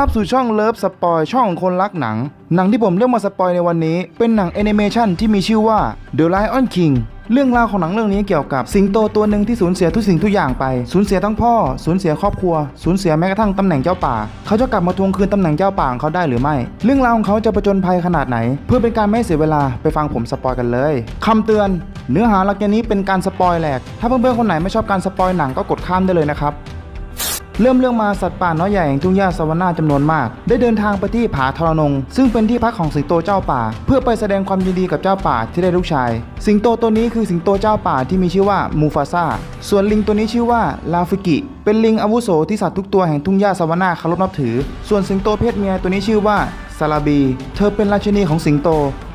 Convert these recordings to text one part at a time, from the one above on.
รับสู่ช่องเลิฟสปอยช่องของคนรักหนัง หนังที่ผมเลือกมาสปอยในวันนี้ เป็นหนังแอนิเมชันที่มีชื่อว่า The Lion King เรื่องราวของหนังเรื่องนี้เกี่ยวกับสิงโตตัวหนึ่งที่สูญเสียทุกสิ่งทุกอย่างไป สูญเสียทั้งพ่อ สูญเสียครอบครัว สูญเสียแม้กระทั่งตำแหน่งเจ้าป่า เขาจะกลับมาทวงคืนตำแหน่งเจ้าป่าของเขาได้หรือไม่ เรื่องราวของเขาจะประจนภัยขนาดไหน เพื่อเป็นการไม่เสียเวลาไปฟังผมสปอยกันเลยคำเตือน เนื้อหาหลักอย่านี้เป็นการสปอยแหลก ถ้าเพื่อนๆคนไหนไม่ชอบการสปอยหนังก็กดข้ามได้เลยนะครับ เริ่มเรื่องมาสัตว์ป่าน้อยใหญ่แห่งทุ่งหญ้าสวรรค์จำนวนมาก ได้เดินทางไปที่ผาทรนง ซึ่งเป็นที่พักของสิงโตเจ้าป่า เพื่อไปแสดงความยินดีกับเจ้าป่าที่ได้ลูกชาย สิงโตตัวนี้คือสิงโตเจ้าป่าที่มีชื่อว่ามูฟาซาส่วนลิงตัวนี้ชื่อว่าลาฟิกิ เป็นลิงอาวุโสที่สัตว์ทุกตัวแห่งทุ่งหญ้าสวรรค์เคารพนับถือ ส่วนสิงโตเพศเมียตัวนี้ชื่อว่าซาลาบี เธอเป็นราชินีของสิงโต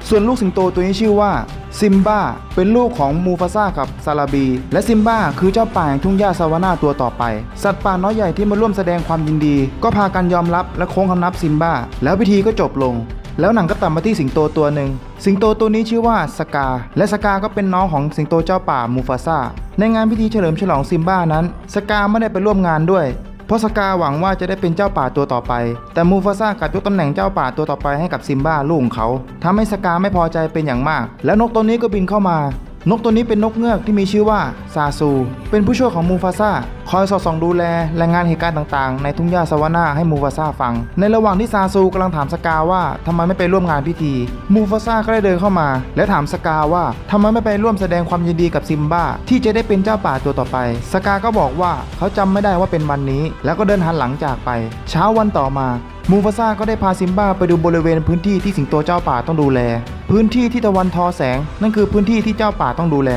ส่วนลูกสิงโตตัวนี้ชื่อว่า ซิมบ้าเป็นลูกของมูฟาซากับซาลาบี และซิมบ้าคือเจ้าป่าแห่งทุ่งหญ้าซาวานาตัวต่อไป สัตว์ป่าน้อยใหญ่ที่มาร่วมแสดงความยินดี ก็พากันยอมรับและโค้งคำนับซิมบ้า แล้วพิธีก็จบลง แล้วหนังก็ตัดมาที่สิงโตตัวหนึ่ง สิงโตตัวนี้ชื่อว่าสกา และสกาก็เป็นน้องของสิงโตเจ้าป่ามูฟาซาในงานพิธีเฉลิมฉลองซิมบ้านั้น สกาไม่ได้ไปร่วมงานด้วย เพราะสกาหวังว่าจะได้เป็นเจ้าป่าตัวต่อไป แต่มูฟาซากลับยกตำแหน่งเจ้าป่าตัวต่อไปให้กับซิมบ้าลูกของเขาทำให้สกาไม่พอใจเป็นอย่างมาก แล้วนกตัวนี้ก็บินเข้ามา นกตัวนี้เป็นนกเงือกที่มีชื่อว่าซาซู เป็นผู้ช่วยของมูฟาซาคอยสอดส่องดูแลรายงานเหตุการณ์ต่างๆ ในทุ่งหญ้าสวานาให้มูฟาซาฟัง ในระหว่างที่ซาซูกำลังถามสกาว่าทำไมไม่ไปร่วมงานพิธี มูฟาซาก็ได้เดินเข้ามา และถามสกาว่าทำไมไม่ไปร่วมแสดงความยินดีกับซิมบ้าที่จะได้เป็นเจ้าป่าตัวต่อไป สกาก็บอกว่าเขาจำไม่ได้ว่าเป็นวันนี้ แล้วก็เดินหันหลังจากไป เช้าวันต่อมามูฟาซาก็ได้พาซิมบ้าไปดูบริเวณพื้นที่ที่สิงโตเจ้าป่าต้องดูแล พื้นที่ที่ตะวันทอแสง นั่นคือพื้นที่ที่เจ้าป่าต้องดูแล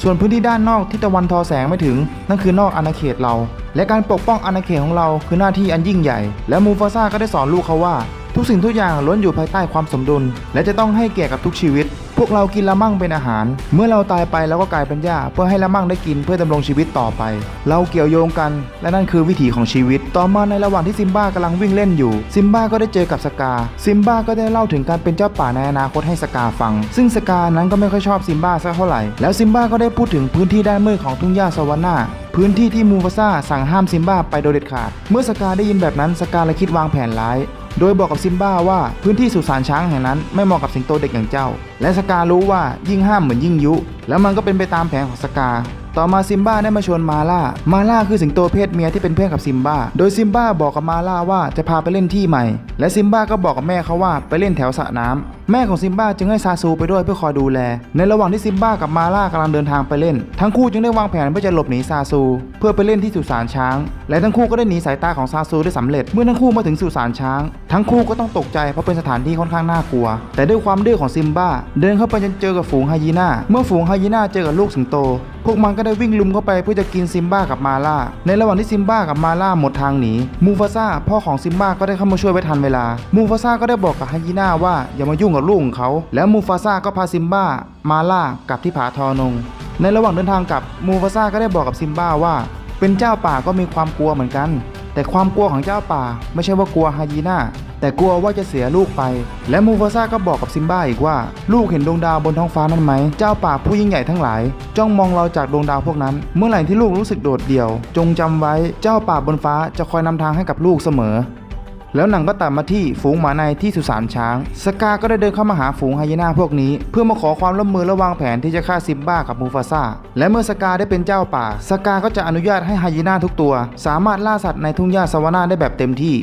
ส่วนพื้นที่ด้านนอกที่ตะวันทอแสงไม่ถึง นั่นคือนอกอาณาเขตเรา และการปกป้องอาณาเขตของเราคือหน้าที่อันยิ่งใหญ่ และมูฟาซาก็ได้สอนลูกเขาว่า ทุกสิ่งทุกอย่างล้วนอยู่ภายใต้ความสมดุล และจะต้องให้เกียรติกับทุกชีวิต วกเรากินละมั่งเป็นอาหาร เมื่อเราตายไปเราก็กลายเป็นหญ้าเพื่อให้ละมั่งได้กินเพื่อดำรงชีวิตต่อไป เราเกี่ยวโยงกัน และนั่นคือวิถีของชีวิต ต่อมาในระหว่างที่ซิมบ้ากำลังวิ่งเล่นอยู่ซิมบ้าก็ได้เจอกับสกาซิมบ้าก็ได้เล่าถึงการเป็นเจ้าป่าในอนาคตให้สกาฟัง ซึ่งสกานั้นก็ไม่ค่อยชอบซิมบ้าสักเท่าไหร่แล้วซิมบ้าก็ได้พูดถึงพื้นที่ด้านมืดของทุ่งหญ้าสวรรค์พื้นที่ที่มูฟาซาสั่งห้ามซิมบ้าไปโดยเด็ดขาด เมื่อสกาได้ยินแบบนั้นสกาเลยคิดวางแผนร้าย โดยบอกกับซิมบ้าว่าพื้นที่สุสานช้างแห่งนั้นไม่เหมาะกับสิงโตเด็กอย่างเจ้า และสการู้ว่ายิ่งห้ามเหมือนยิ่งยุ แล้วมันก็เป็นไปตามแผนของสกา ต่อมาซิมบ้าได้มาชวนมาล่า มาล่าคือสิงโตเพศเมียที่เป็นเพื่อนกับซิมบ้า โดยซิมบ้าบอกกับมาล่าว่าจะพาไปเล่นที่ใหม่ และซิมบ้าก็บอกกับแม่เขาว่าไปเล่นแถวสระน้ำแม่ของซิมบ้าจึงให้ซาซูไปด้วยเพื่อคอยดูแล ในระหว่างที่ซิมบ้ากับมาล่ากำลังเดินทางไปเล่น ทั้งคู่จึงได้วางแผนเพื่อจะหลบหนีซาซู เพื่อไปเล่นที่สุสานช้าง และทั้งคู่ก็ได้หนีสายตาของซาซูได้สำเร็จ เมื่อทั้งคู่มาถึงสุสานช้าง ทั้งคู่ก็ต้องตกใจเพราะเป็นสถานที่ค่อนข้างน่ากลัว แต่ด้วยความดื้อของซิมบ้า เดินเข้าไปจนเจอกับฝูงไฮยีน่า เมื่อฝูงไฮยีน่าเจอกับลูกสิงโต พวกมันก็ได้วิ่งลุมเข้าไปเพื่อจะกินซิมบ้ากับมาล่า ในระหว่างที่ซิมบ้ากับมาล่าหมดทางหนี มูฟาซาพ่อของซิมบ้าก็ได้เข้ามาช่วยไว้ทันเวลา มูฟาซาก็ได้บอกกับไฮยีน่าว่าอย่ามายุ่งกับลูกของเขา แล้วมูฟาซาก็พาซิมบ้า มาล่ากลับที่ผาทอนง ในระหว่างเดินทางกลับมูฟาซาก็ได้บอกกับซิมบ้าว่า เป็นเจ้าป่าก็มีความกลัวเหมือนกัน แต่ความกลัวของเจ้าป่าไม่ใช่ว่ากลัวไฮยีน่าแต่กลัวว่าจะเสียลูกไป และมูฟาซาก็บอกกับซิมบ้าอีกว่า ลูกเห็นดวงดาวบนท้องฟ้านั้นไหม เจ้าป่าผู้ยิ่งใหญ่ทั้งหลาย จ้องมองเราจากดวงดาวพวกนั้น เมื่อไหร่ที่ลูกรู้สึกโดดเดี่ยว จงจำไว้เจ้าป่าบนฟ้าจะคอยนำทางให้กับลูกเสมอ แล้วหนังก็ตัดมาที่ฝูงหมาในที่สุสานช้าง สกาก็ได้เดินเข้ามาหาฝูงไฮยีน่าพวกนี้ เพื่อมาขอความร่วมมือและวางแผนที่จะฆ่าซิมบ้ากับมูฟาซาและเมื่อสกาได้เป็นเจ้าป่า สกาก็จะอนุญาตให้ไฮยีน่าทุกตัว สามารถล่าสัตว์ในทุ่งหญ้าสวานาได้แบบเต็มที่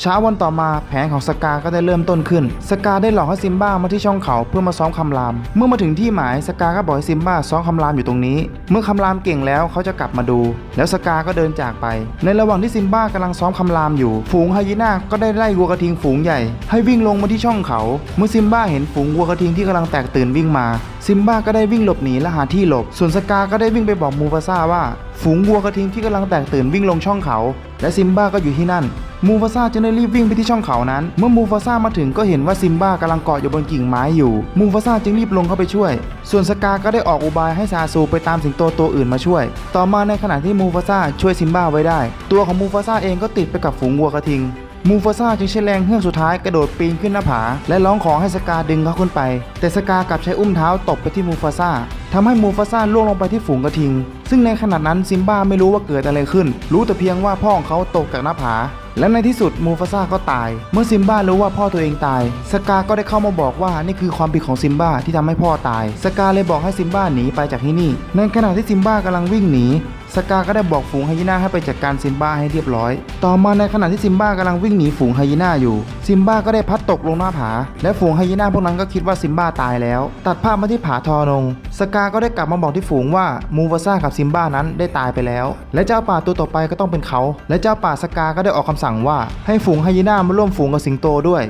เช้าวันต่อมาแผนของสกาก็ได้เริ่มต้นขึ้น สกาได้หลอกให้ซิมบ้ามาที่ช่องเขาเพื่อมาซ้อมคำราม เมื่อมาถึงที่หมายสกาก็บอกให้ซิมบ้าซ้อมคำรามอยู่ตรงนี้ เมื่อคำรามเก่งแล้วเขาจะกลับมาดู แล้วสกาก็เดินจากไป ในระหว่างที่ซิมบ้ากำลังซ้อมคำรามอยู่ ฝูงไฮยีน่าก็ได้ไล่วัวกระทิงฝูงใหญ่ ให้วิ่งลงมาที่ช่องเขา เมื่อซิมบ้าเห็นฝูงวัวกระทิงที่กำลังแตกตื่นวิ่งมา ซิมบ้าก็ได้วิ่งหลบหนีและหาที่หลบ ส่วนสกาก็ได้วิ่งไปบอกมูฟาซาว่า ฝูงวัวกระทิงที่กำลังแตกตื่นวิ่งลงช่องเขา และซิมบ้าก็อยู่ที่นั่น มูฟาซาจึงได้รีบวิ่งไปที่ช่องเขานั้น เมื่อมูฟาซามาถึงก็เห็นว่าซิมบ้ากำลังเกาะอยู่บนกิ่งไม้อยู่ มูฟาซาจึงรีบลงเข้าไปช่วย ส่วนสกาก็ได้ออกอุบายให้ซาซูไปตามสิงโตตัวอื่นมาช่วย ต่อมาในขณะที่มูฟาซาช่วยซิมบ้าไว้ได้ ตัวของมูฟาซาเองก็ติดไปกับฝูงวัวกระทิง มูฟาซาจึงใช้แรงเฮือกสุดท้ายกระโดดปีนขึ้นหน้าผา และร้องขอให้สกาดึงเขาขึ้นไป แต่สกากลับใช้อุ้มเท้าตบไปที่มูฟาซาทำให้มูฟาซาล่วงลงไปที่ฝูงกระทิงซึ่งในขณะนั้นซิมบ้าไม่รู้ว่าเกิดอะไรขึ้น รู้แต่เพียงว่าพ่อของเขาตกจากหน้าผา และในที่สุดมูฟาซ่าก็ตาย เมื่อซิมบ้ารู้ว่าพ่อตัวเองตาย สกาก็ได้เข้ามาบอกว่านี่คือความผิดของซิมบ้าที่ทำให้พ่อตาย สกาเลยบอกให้ซิมบ้าหนีไปจากที่นี่ ในขณะที่ซิมบ้ากำลังวิ่งหนีสกาก็ได้บอกฝูงไฮยีน่าให้ไปจัดการซิมบ้าให้เรียบร้อย ต่อมาในขณะที่ซิมบ้ากำลังวิ่งหนีฝูงไฮยีน่าอยู่ ซิมบ้าก็ได้พัดตกลงหน้าผา และฝูงไฮยีน่าพวกนั้นก็คิดว่าซิมบ้าตายแล้ว ตัดภาพมาที่ผาทอนงสกาก็ได้กลับมาบอกที่ฝูงว่ามูฟาซ่ากับซิมบ้านั้นได้ตายไปแล้ว และเจ้าป่าตัวต่อไปก็ต้องเป็นเขา และเจ้าป่าสกาก็ได้ออกคำสั่งว่า ให้ฝูงไฮยีน่ามาร่วมฝูงกับสิงโตด้วย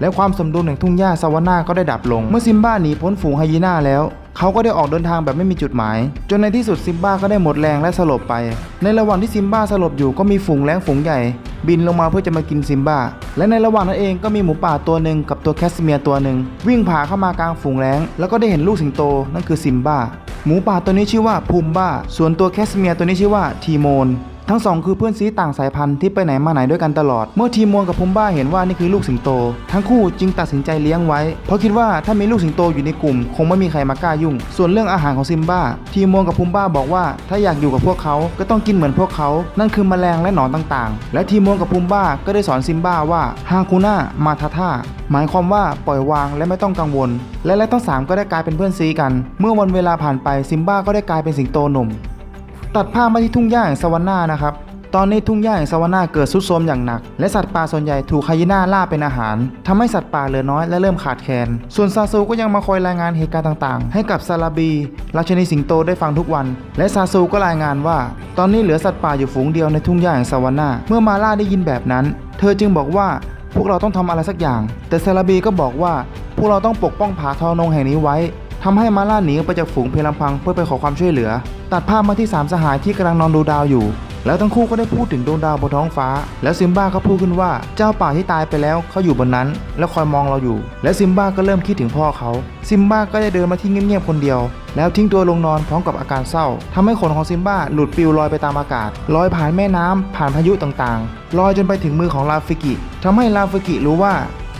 และความสมดุลแห่งทุ่งหญ้าซาวาน่าก็ได้ดับลง เมื่อซิมบ้าหนีพ้นฝูงไฮยีน่าแล้วเขาก็ได้ออกเดินทางแบบไม่มีจุดหมาย จนในที่สุดซิมบ้าก็ได้หมดแรงและสลบไป ในระหว่างที่ซิมบ้าสลบอยู่ก็มีฝูงแร้งฝูงใหญ่ บินลงมาเพื่อจะมากินซิมบ้า และในระหว่างนั้นเองก็มีหมูป่าตัวหนึ่งกับตัวแคสเมียร์ตัวหนึ่งวิ่งผ่าเข้ามากลางฝูงแรงแล้วก็ได้เห็นลูกสิงโตนั่นคือซิมบ้า หมูป่าตัวนี้ชื่อว่าพูมบ้า ส่วนตัวแคสเมียร์ตัวนี้ชื่อว่าทีโมน ทั้งสองคือเพื่อนซีต่างสายพันธุ์ที่ไปไหนมาไหนด้วยกันตลอด เมื่อทีมวงกับพุมบ้าเห็นว่านี่คือลูกสิงโต ทั้งคู่จึงตัดสินใจเลี้ยงไว้ เพราะคิดว่าถ้ามีลูกสิงโตอยู่ในกลุ่ม คงไม่มีใครมากล้ายุ่ง ส่วนเรื่องอาหารของซิมบ้า ทีมวงกับพุมบ้าบอกว่า ถ้าอยากอยู่กับพวกเขาก็ต้องกินเหมือนพวกเขา นั่นคือแมลงและหนอนต่างๆ และทีมวงกับพุมบ้าก็ได้สอนซิมบ้าว่าฮาคูน่ามาทาท่าหมายความว่าปล่อยวางและไม่ต้องกังวล และและทั้งสามก็ได้กลายเป็นเพื่อนซีกัน เมื่อวันเวลาผ่านไปซิมบ้าก็ได้กลายเป็นสิงโตหนุ่ม ตัดภาพมาที่ทุ่งหญ้าแห่งสวรรค์นานะครับตอนนี้ทุ่งหญ้าแห่งสวรรค์นาเกิดทรุดโทมอย่างหนัก และสัตว์ป่าส่วนใหญ่ถูกไฮยีน่าล่าเป็นอาหารทำให้สัตว์ป่าเหลือน้อยและเริ่มขาดแคลน ส่วนซาซูก็ยังมาคอยรายงานเหตุการณ์ต่างๆ ให้กับซาลาบี ราชนีสิงโตได้ฟังทุกวัน และซาซูก็รายงานว่า ตอนนี้เหลือสัตว์ป่าอยู่ฝูงเดียวในทุ่งหญ้าแห่งสวรรค์นาเมื่อมาล่าได้ยินแบบนั้น เธอจึงบอกว่าพวกเราต้องทำอะไรสักอย่าง แต่ซาลาบีก็บอกว่า พวกเราต้องปกป้องผาทอนงแห่งนี้ไว้ทำให้มาล่าหนีไปจากฝูงเพียงลำพังเพื่อไปขอความช่วยเหลือ ตัดภาพมาที่สามสหายที่กำลังนอนดูดาวอยู่ แล้วทั้งคู่ก็ได้พูดถึงดวงดาวบนท้องฟ้า แล้วซิมบ้าก็พูดขึ้นว่าเจ้าป่าที่ตายไปแล้วเขาอยู่บนนั้น แล้วคอยมองเราอยู่ และซิมบ้าก็เริ่มคิดถึงพ่อเขา ซิมบ้าก็ได้เดินมาที่เงียบๆคนเดียว แล้วทิ้งตัวลงนอนพร้อมกับอาการเศร้าทำให้ขนของซิมบ้าหลุดปลิวลอยไปตามอากาศ ลอยผ่านแม่น้ำผ่านพายุต่างๆ ลอยจนไปถึงมือของลาฟิกิทำให้ลาฟิกิรู้ว่า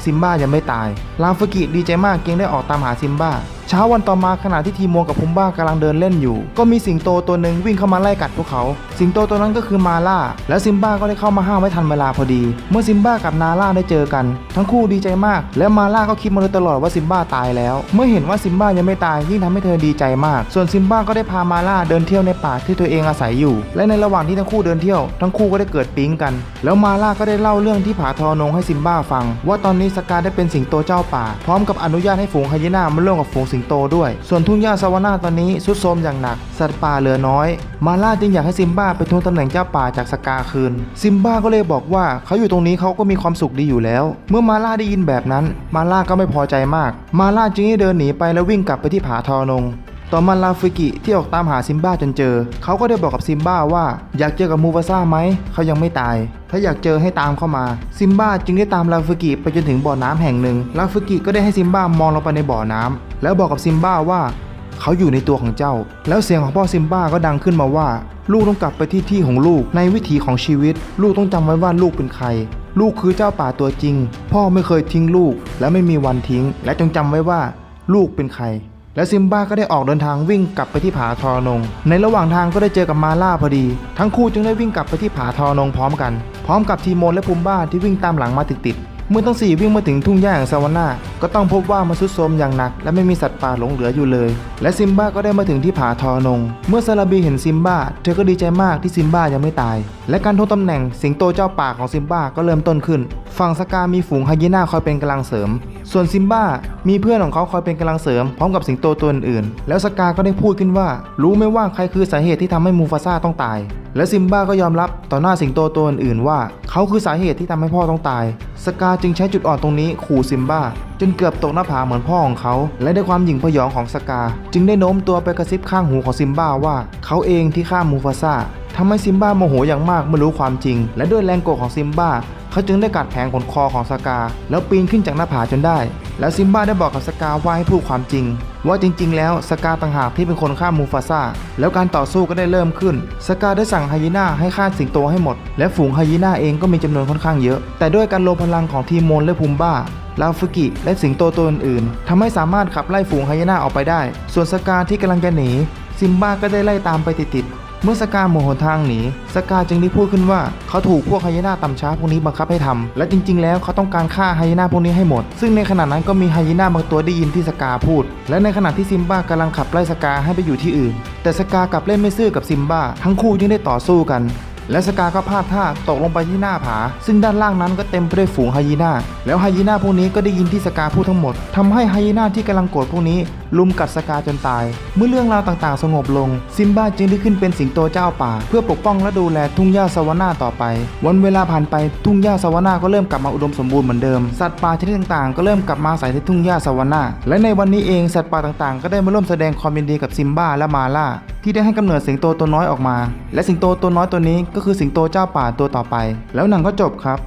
ซิมบ้ายังไม่ตาย ลาฟิกิดีใจมากจึงได้ออกตามหาซิมบ้า เช้าวันต่อมาขณะที่ทีมวงกับพุมบ้ากำลังเดินเล่นอยู่ ก็มีสิงโตตัวหนึ่งวิ่งเข้ามาไล่กัดพวกเขา สิงโตตัวนั้นก็คือมาล่า และซิมบ้าก็ได้เข้ามาห้ามไว้ทันเวลาพอดี เมื่อซิมบ้ากับนาล่าได้เจอกัน ทั้งคู่ดีใจมาก และมาล่าก็คิดมาโดยตลอดว่าซิมบ้าตายแล้ว เมื่อเห็นว่าซิมบ้ายังไม่ตายยิ่งทำให้เธอดีใจมาก ส่วนซิมบ้าก็ได้พามาล่าเดินเที่ยวในป่าที่ตัวเองอาศัยอยู่ และในระหว่างที่ทั้งคู่เดินเที่ยว ทั้งคู่ก็ได้เกิดปิ๊งกัน แล้วมาล่าก็ได้เล่าเรื่องที่ผาทอนงให้ซิมบ้าฟัง ว่าตอนนี้สกาได้เป็นสิงโตเจ้าป่า พร้อมกับอนุญาตให้ฝูงไฮยีน่ามาร่วมกับฝูงสิงโตด้วย ส่วนทุ่งหญ้าซาวาน่าตอนนี้สุดโทรมอย่างหนัก สัตว์ป่าเหลือน้อย มาล่าจึงอยากให้ซิมบ้าไปทวงตำแหน่งเจ้าป่าจากสกาคืน ซิมบ้าก็เลยบอกว่าเขาอยู่ตรงนี้เขาก็มีความสุขดีอยู่แล้ว เมื่อมาล่าได้ยินแบบนั้น มาล่าก็ไม่พอใจมาก มาล่าจึงได้เดินหนีไปแล้ววิ่งกลับไปที่ผาทอนงต่อมาลาฟิกิที่ออกตามหาซิมบ้าจนเจอ เขาก็ได้บอกกับซิมบ้าว่าอยากเจอกับมูฟาซ่าไหม เขายังไม่ตาย ถ้าอยากเจอให้ตามเข้ามา ซิมบ้าจึงได้ตามลาฟิกิไปจนถึงบ่อน้ำแห่งหนึ่ง ลาฟิกิก็ได้ให้ซิมบ้ามองลงไปในบ่อน้ำ แล้วบอกกับซิมบ้าว่าเขาอยู่ในตัวของเจ้า แล้วเสียงของพ่อซิมบ้าก็ดังขึ้นมาว่า ลูกต้องกลับไปที่ที่ของลูกในวิถีของชีวิต ลูกต้องจำไว้ว่าลูกเป็นใคร ลูกคือเจ้าป่าตัวจริง พ่อไม่เคยทิ้งลูก และไม่มีวันทิ้ง และจงจำไว้ว่า ลูกเป็นใคร และซิมบ้าก็ได้ออกเดินทางวิ่งกลับไปที่ผาทอนง ในระหว่างทางก็ได้เจอกับมาล่าพอดี ทั้งคู่จึงได้วิ่งกลับไปที่ผาทอนงพร้อมกัน พร้อมกับทีโมนและพุมบ้าที่วิ่งตามหลังมาติดๆเมื่อทั้งสี่วิ่งมาถึงทุ่งหญ้าแห่งซาวาน่า ก็ต้องพบว่ามันทรุดโทรมอย่างหนัก และไม่มีสัตว์ป่าหลงเหลืออยู่เลย และซิมบ้าก็ได้มาถึงที่ผาทอนง เมื่อซาลาบีเห็นซิมบ้าเธอก็ดีใจมากที่ซิมบ้ายังไม่ตาย และการทวงตำแหน่งสิงโตเจ้าป่าของซิมบ้าก็เริ่มต้นขึ้น ฝั่งสกามีฝูงไฮยีน่าคอยเป็นกำลังเสริม ส่วนซิมบ้ามีเพื่อนของเขาคอยเป็นกำลังเสริมพร้อมกับสิงโตตัวอื่นๆ แล้วสกาก็ได้พูดขึ้นว่า รู้ไหมว่าใครคือสาเหตุที่ทำให้มูฟาซาต้องตาย และซิมบ้าก็ยอมรับต่อหน้าสิงโตตัวอื่นๆว่า เขาคือสาเหตุที่ทำให้พ่อต้องตาย สกาจึงใช้จุดอ่อนตรงนี้ขู่ซิมบ้าจนเกือบตกหน้าผาเหมือนพ่อของเขา และด้วยความหยิ่งพยองของสกา จึงได้โน้มตัวไปกระซิบข้างหูของซิมบ้าว่า เขาเองที่ฆ่ามูฟาซาทำให้ซิมบ้าโมโหอย่างมากเมื่อรู้ความจริง และด้วยแรงโกรธของซิมบ้าเขาจึงได้กัดแผงขนคอของสกา แล้วปีนขึ้นจากหน้าผาจนได้ แล้วซิมบ้าได้บอกกับสกาว่าให้พูดความจริง ว่าจริง ๆ แล้วสกาต่างหากที่เป็นคนฆ่ามูฟาซาแล้วการต่อสู้ก็ได้เริ่มขึ้น สกาได้สั่งไฮยีน่าให้ฆ่าสิงโตให้หมด และฝูงไฮยีน่าเองก็มีจำนวนค่อนข้างเยอะ แต่ด้วยการรวมพลังของทีมโมนและพุมบ้า ลาฟกิ และสิงโตตัวอื่นๆทำให้สามารถขับไล่ฝูงไฮยีนาออกไปได้ ส่วนสกาที่กำลังจะหนี ซิมบ้าก็ได้ไล่ตามไปติดๆเมื่อสกาโมโหทางหนี สกาจึงได้พูดขึ้นว่าเขาถูกพวกไฮยีนาต่ำช้าพวกนี้บังคับให้ทำและจริง ๆ แล้วเขาต้องการฆ่าไฮยีนาพวกนี้ให้หมด ซึ่งในขณะนั้นก็มีไฮยีนาบางตัวได้ยินที่สกาพูด และในขณะที่ซิมบ้ากำลังขับไล่สกาให้ไปอยู่ที่อื่น แต่สกากลับเล่นไม่ซื่อกับซิมบ้าทั้งคู่จึงได้ต่อสู้กัน และสกาก็พลาดท่าตกลงไปที่หน้าผา ซึ่งด้านล่างนั้นก็เต็มไปด้วยฝูงไฮยีน่าแล้วไฮยีน่าพวกนี้ก็ได้ยินที่สกาพูดทั้งหมดทำให้ไฮยีน่าที่กำลังโกรธพวกนี้ ลุมกัดสกาจนตาย เมื่อเรื่องราวต่างๆ สงบลง ซิมบ้าจึงได้ขึ้นเป็นสิงโตเจ้าป่า เพื่อปกป้องและดูแลทุ่งหญ้าสวานาต่อไป วันเวลาผ่านไปทุ่งหญ้าสวานาก็เริ่มกลับมาอุดมสมบูรณ์เหมือนเดิม สัตว์ป่าชนิดต่างๆ ก็เริ่มกลับมาอาศัยในทุ่งหญ้าสวานาและในวันนี้เองสัตว์ป่าต่างๆ ก็ได้มาร่วมแสดงความยินดีกับซิมบ้าและมาล่าที่ได้ให้กำเนิดสิงโตตัวน้อยออกมา และสิงโตตัวน้อยตัวนี้ก็คือสิงโตเจ้าป่าตัวต่อไป แล้วหนังก็จบครับ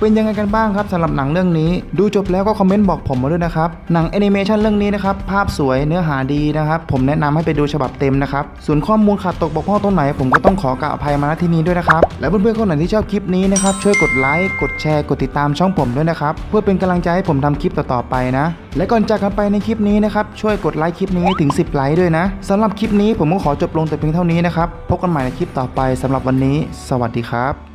เป็นยังไงกันบ้างครับสำหรับหนังเรื่องนี้ ดูจบแล้วก็คอมเมนต์บอกผมมาด้วยนะครับ หนังแอนิเมชันเรื่องนี้นะครับ ภาพสวยเนื้อหาดีนะครับ ผมแนะนำให้ไปดูฉบับเต็มนะครับ ส่วนข้อมูลขาดตกบกพร่องตรงไหน ผมก็ต้องขอกราบอภัยมาณที่นี้ด้วยนะครับ และเพื่อนๆคนไหนที่ชอบคลิปนี้นะครับช่วยกดไลค์กดแชร์กดติดตามช่องผมด้วยนะครับเพื่อเป็นกำลังใจให้ผมทำคลิปต่อๆไปนะ และก่อนจากกันไปในคลิปนี้นะครับช่วยกดไลค์คลิปนี้ให้ถึง 10 ไลค์ด้วยนะสำหรับคลิปนี้ผมก็ขอจบลงแต่เพียงเท่านี้นะครับพบกันใหม่ในคลิปต่อไปสำหรับวันนี้ สวัสดีครับ